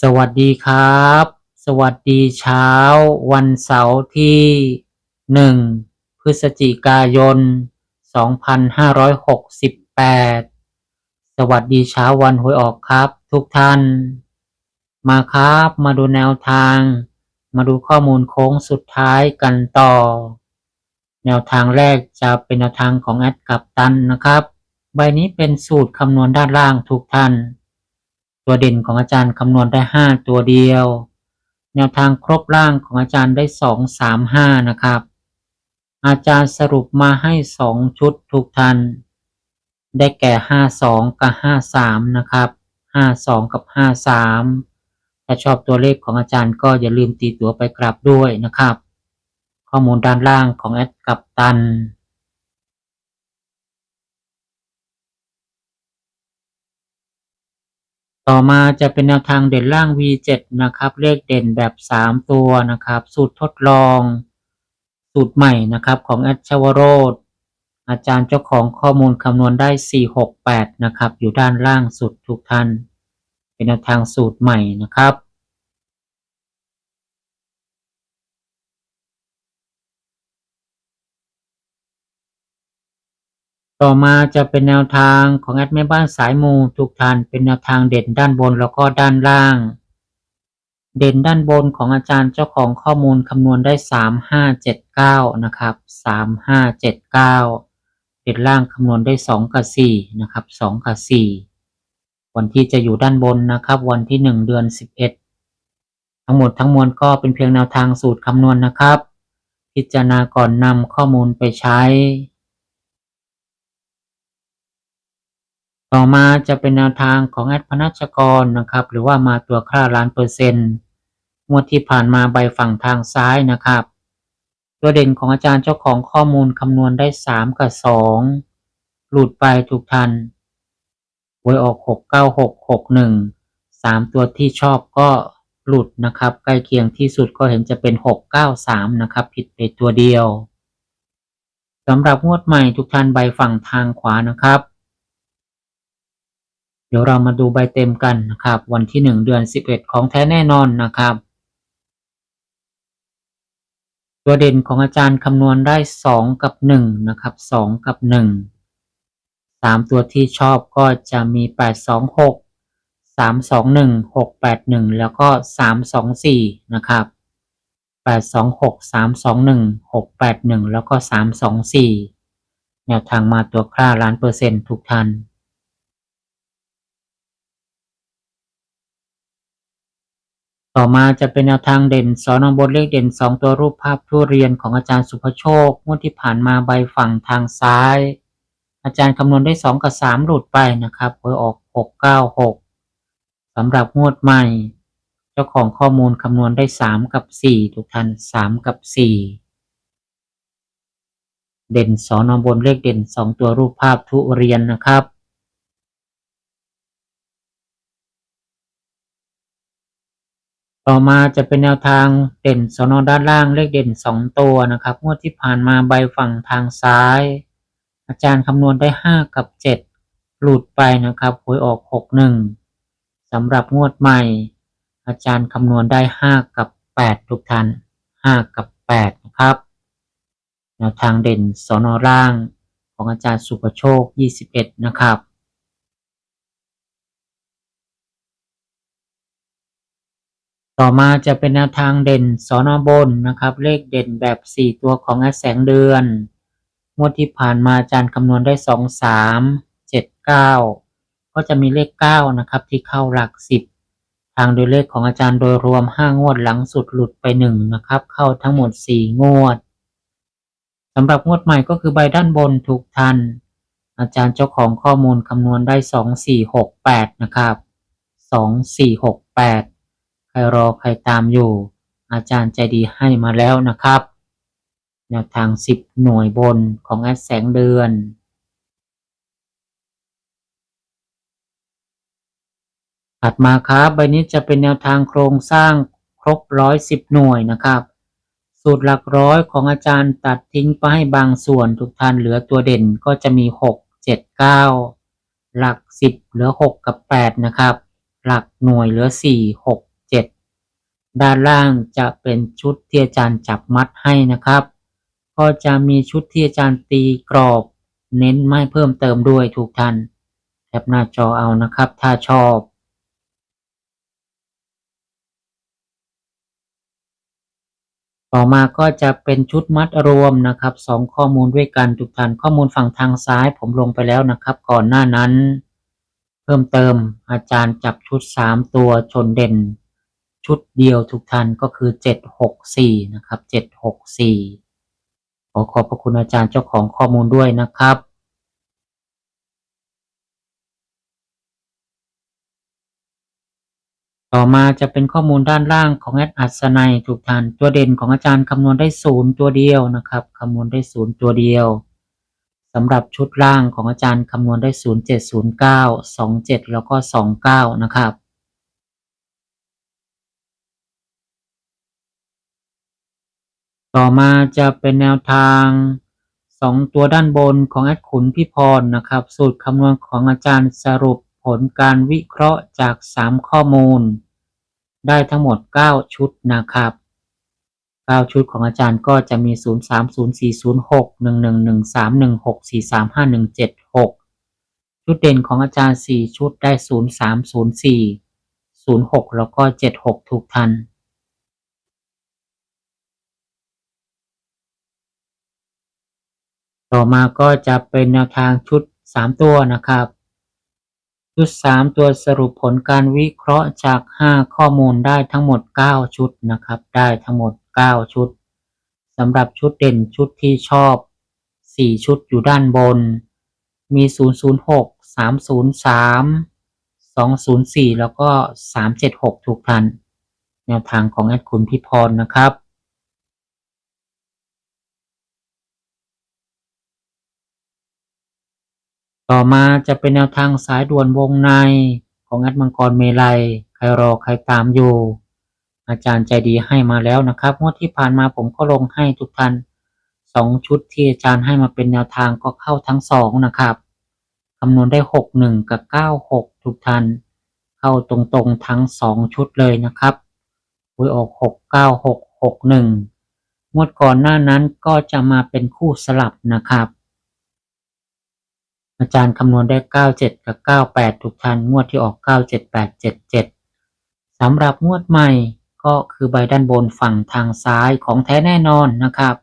สวัสดีครับ สวัสดีเช้า วันเสาร์ที่หนึ่งพฤศจิกายน 2568 สวัสดีเช้าวันหวยออกครับ ทุกท่าน มาครับมาดูแนวทาง มาดูข้อมูลโค้งสุดท้ายกันต่อ แนวทางแรกจะเป็นแนวทางของแอดกับตันนะครับ ใบนี้เป็นสูตรคำนวณด้านล่างทุกท่าน ตัวเด่นของอาจารย์คำนวณได้ 5 ตัวเดียว แนวทางครบล่างของอาจารย์ได้ 2 3 5 นะครับ อาจารย์สรุปมาให้ 2 ชุดทุกท่านได้แก่ 5 2 กับ 5 3 นะครับ 5 2 กับ 5 3 ถ้าชอบตัวเลขของอาจารย์ก็อย่าลืมตีตัวไปกลับด้วยนะครับ ข้อมูลด้านล่างของแอดกับตัน ต่อมาจะเป็นแนวทางเด่นล่าง V7 นะครับ เลขเด่นแบบ 3 ตัวนะครับ สูตรทดลอง สูตรใหม่นะครับของแอดชวโรดอาจารย์เจ้าของข้อมูลคำนวณได้ 468 นะครับ อยู่ด้านล่างสุดทุกท่าน เป็นแนวทางสูตรใหม่นะครับ ต่อมาจะเป็นแนวทางของแอดแม่บ้านสายมูทุกท่านเป็นแนวทางเด่นด้านบนแล้วก็ด้านล่าง เด่นด้านบนของอาจารย์เจ้าของข้อมูลคำนวณได้สามห้าเจ็ดเก้านะครับสามห้าเจ็ดเก้าเด่นล่างคำนวณได้สองกับสี่นะครับสองกับสี่วันที่จะอยู่ด้านบนนะครับ วันที่หนึ่งเดือนสิบเอ็ดทั้งหมดทั้งมวลก็เป็นเพียงแนวทางสูตรคำนวณนะครับ พิจารณาก่อนนำข้อมูลไปใช้ ต่อมาจะเป็นแนวทางของแอดพนัชกรนะครับ หรือว่ามาตัวค่าล้านเปอร์เซ็นต์งวดที่ผ่านมาใบฝั่งทางซ้ายนะครับ ตัวเด่นของอาจารย์เจ้าของข้อมูลคำนวณได้สามกับสองหลุดไปทุกทันหวยออกหกเก้าหกหกหนึ่งสามตัวที่ชอบก็หลุดนะครับ ใกล้เคียงที่สุดก็เห็นจะเป็นหกเก้าสามนะครับ ผิดไปตัวเดียวสำหรับงวดใหม่ทุกท่านใบฝั่งทางขวานะครับ ดี๋ยวเรามาดูใบเต็มกันนะครับ วันที่หนึ่งเดือนสิบเอ็ดของแท้แน่นอนนะครับ ตัวเด่นของอาจารย์คำนวณได้สองกับหนึ่งนะครับสองกับหนึ่งสามตัวที่ชอบก็จะมีแปดสองหกสามสองหนึ่งหกแปดหนึ่งแล้วก็สามสองสี่นะครับแปดสองหกสามสองหนึ่งหกแปดหนึ่งแล้วก็สามสองสี่แนวทางมาตัวค่าล้านเปอร์เซ็นต์ทุกท่าน ต่อมาจะเป็นแนวทางเด่นสอนองบนเลขเด่นสองตัวรูปภาพทุเรียนของอาจารย์สุภโชคงวดที่ผ่านมาใบฝั่งทางซ้าย อาจารย์คำนวณได้สองกับสามหลุดไปนะครับหวยออกหกเก้าหกสำหรับงวดใหม่ เจ้าของข้อมูลคำนวณได้สามกับสี่ทุกท่านสามกับสี่เด่นสอนอบนเลขเด่นสองตัวรูปภาพทุเรียนนะครับ ต่อมาจะเป็นแนวทางเด่นสอนอด้านล่างเลขเด่นสองตัวนะครับงวดที่ผ่านมาใบฝั่งทางซ้าย อาจารย์คำนวณได้ห้ากับเจ็ดหลุดไปนะครับหวยออกหกหนึ่งสำหรับงวดใหม่ อาจารย์คำนวณได้ห้ากับแปดทุกท่านห้ากับแปดนะครับ แนวทางเด่นสอนอล่างของอาจารย์สุประโชคยี่สิบเอ็ดนะครับ ต่อมาจะเป็นแนวทางเด่นสอนอบนนะครับ เลขเด่นแบบ 4 ตัวของแสงเดือนงวดที่ผ่านมาอาจารย์คำนวณได้ 2 3 7 9 ก็จะมีเลข 9 นะครับ ที่เข้าหลัก 10 ทางโดยเลขของอาจารย์โดยรวม 5 งวดหลังสุดหลุดไป 1 นะครับ เข้าทั้งหมด 4 งวดสำหรับงวดใหม่ก็คือใบด้านบนถูกทัน อาจารย์เจ้าของข้อมูลคำนวณได้ 2468 นะครับ 2468 ครรอใครตามอยู่ อาจารย์ใจดีให้มาแล้วนะครับ แนวทางสิบหน่วยบนของแอดแสงเดือนถัดมาครับใบนี้จะเป็นแนวทางโครงสร้างครบร้อยสิบหน่วยนะครับ สูตรหลักร้อยของอาจารย์ตัดทิ้งไปให้บางส่วนทุกท่านเหลือตัวเด่นก็จะมีหกเจ็ดเก้าหลักสิบเหลือหกกับแปดนะครับ หลักหน่วยเหลือสี่หก ด้านล่างจะเป็นชุดที่อาจารย์จับมัดให้นะครับ ก็จะมีชุดที่อาจารย์ตีกรอบ เน้นไม่เพิ่มเติมด้วยทุกท่านแคปหน้าจอเอานะครับ ถ้าชอบต่อมาก็จะเป็นชุดมัดรวมนะครับสองข้อมูลด้วยกันทุกท่านข้อมูลฝั่งทางซ้ายผมลงไปแล้วนะครับ ก่อนหน้านั้น เพิ่มเติมอาจารย์จับชุดสามตัวชนเด่น ชุดเดียวทุกท่านก็คือเจ็ดหกสี่นะครับเจ็ดหกสี่ขอขอบพระคุณอาจารย์เจ้าของข้อมูลด้วยนะครับต่อมาจะเป็นข้อมูลด้านล่างของแอดอัศนัยทุกท่านตัวเด่นของอาจารย์คำนวณได้ศูนย์ตัวเดียวนะครับคำนวณได้ศูนย์ตัวเดียวสำหรับชุดล่างของอาจารย์คำนวณได้ศูนย์เจ็ดศูนย์เก้าสองเจ็ดแล้วก็สองเก้านะครับ ต่อมาจะเป็นแนวทางสองตัวด้านบนของแอดขุนพี่พรนะครับ สูตรคำนวณของอาจารย์สรุปผลการวิเคราะห์จาก 3 ข้อมูล ได้ทั้งหมด 9 ชุดนะครับ 9 ชุดของอาจารย์ก็จะมี 0 3 0 4 0 6 1 1 1 3 1 6 4 3 5 1 7 6 ชุดเด่นของอาจารย์ 4 ชุดได้ 0 3 0 4 0 6 แล้วก็ 7 6ทุกทัน ต่อมาก็จะเป็นแนวทางชุด 3 ตัวนะครับ ชุด 3 ตัวสรุปผลการวิเคราะห์จาก 5 ข้อมูลได้ทั้งหมด 9 ชุดนะครับ ได้ทั้งหมด 9 ชุดสำหรับชุดเด่นชุดที่ชอบ 4 ชุดอยู่ด้านบน มี 006 303 204 แล้วก็ 376 ถูกทัน แนวทางของแอดคุณพิพรนะครับ ต่อมาจะเป็นแนวทางสายด่วนวงในของแอดมังกรเมลัย ใครรอใครตามอยู่ อาจารย์ใจดีให้มาแล้วนะครับงวดที่ผ่านมาผมก็ลงให้ทุกท่านสองชุดที่อาจารย์ให้มาเป็นแนวทางก็เข้าทั้งสองนะครับคำนวณได้หกหนึ่งกับเก้าหกทุกท่าน เข้าตรงๆทั้งสองชุดเลยนะครับหวยออกหกเก้าหกหกหนึ่งงวดก่อนหน้านั้นก็จะมาเป็นคู่สลับนะครับ อาจารย์คำนวณได้ 97 กับ 98 ทุกท่านงวดที่ออก 97877สำหรับงวดใหม่ก็คือใบด้านบนฝั่งทางซ้ายของแท้แน่นอนนะครับ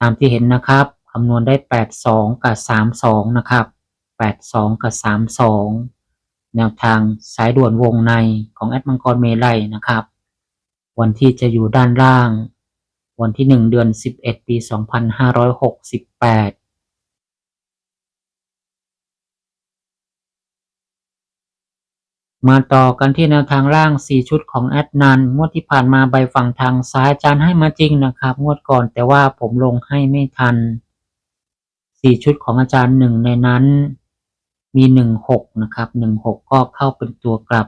ตามที่เห็นนะครับ คำนวณได้ 82 กับ 32 นะครับ 82 กับ 32 แนวทางสายด่วนวงในของแอดมังกรเมลัยนะครับ วันที่จะอยู่ด้านล่าง วันที่1เดือน11ปี2568มาต่อกันที่แนวทางล่าง 4 ชุดของแอดนันงวดที่ผ่านมาใบฝั่งทางซ้ายอาจารย์ให้มาจริงนะครับ งวดก่อนแต่ว่าผมลงให้ไม่ทัน 4 ชุดของอาจารย์หนึ่งในนั้น มี 16 นะครับ16 ก็เข้าเป็นตัวกลับ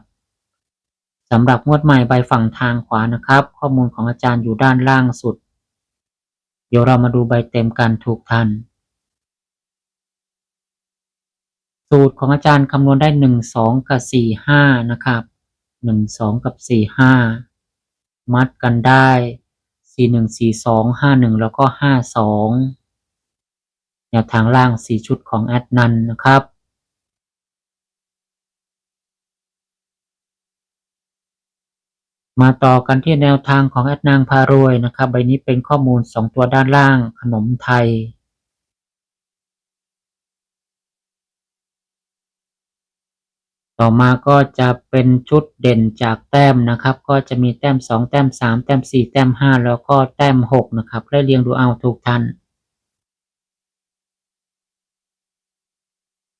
สำหรับงวดใหม่ใบฝั่งทางขวานะครับ ข้อมูลของอาจารย์อยู่ด้านล่างสุด เดี๋ยวเรามาดูใบเต็มกันถูกทัน สูตรของอาจารย์คำนวณได้ 1, 2 กับ 4, 5 นะครับ 1, 2 กับ 4, 5 มัดกันได้ 41, 42, 51 แล้วก็ 52 แนวทางล่าง 4 ชุดของแอดนันนะครับ มาต่อกันที่แนวทางของแอดนางพารวยนะครับ ใบนี้เป็นข้อมูลสองตัวด้านล่าง ขนมไทย ต่อมาก็จะเป็นชุดเด่นจากแต้มนะครับ ก็จะมีแต้มสองแต้มสามแต้มสี่แต้มห้าแล้วก็แต้มหกนะครับไล่เรียงดูเอาทุกท่าน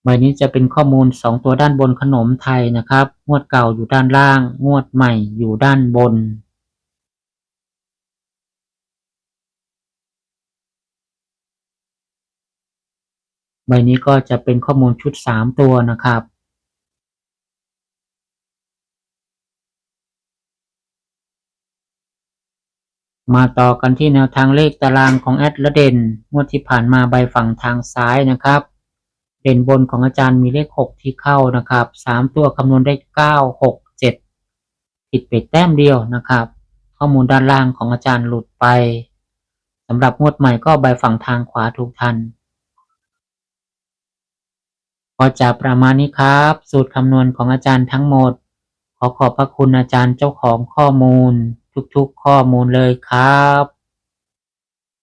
ใบนี้จะเป็นข้อมูลสองตัวด้านบนขนมไทยนะครับ งวดเก่าอยู่ด้านล่าง งวดใหม่อยู่ด้านบน ใบนี้ก็จะเป็นข้อมูลชุดสามตัวนะครับมาต่อกันที่แนวทางเลขตารางของแอดและเด่นงวดที่ผ่านมาใบฝั่งทางซ้ายนะครับ เด่นบนของอาจารย์มีเลขหกที่เข้านะครับสามตัวคำนวณได้เก้าหกเจ็ดผิดไปแต้มเดียวนะครับ ข้อมูลด้านล่างของอาจารย์หลุดไปสำหรับงวดใหม่ก็ใบฝั่งทางขวาทุกท่านก็จะประมาณนี้ครับ สูตรคำนวณของอาจารย์ทั้งหมด ขอขอบพระคุณอาจารย์เจ้าของข้อมูล ทุกๆข้อมูลเลยครับ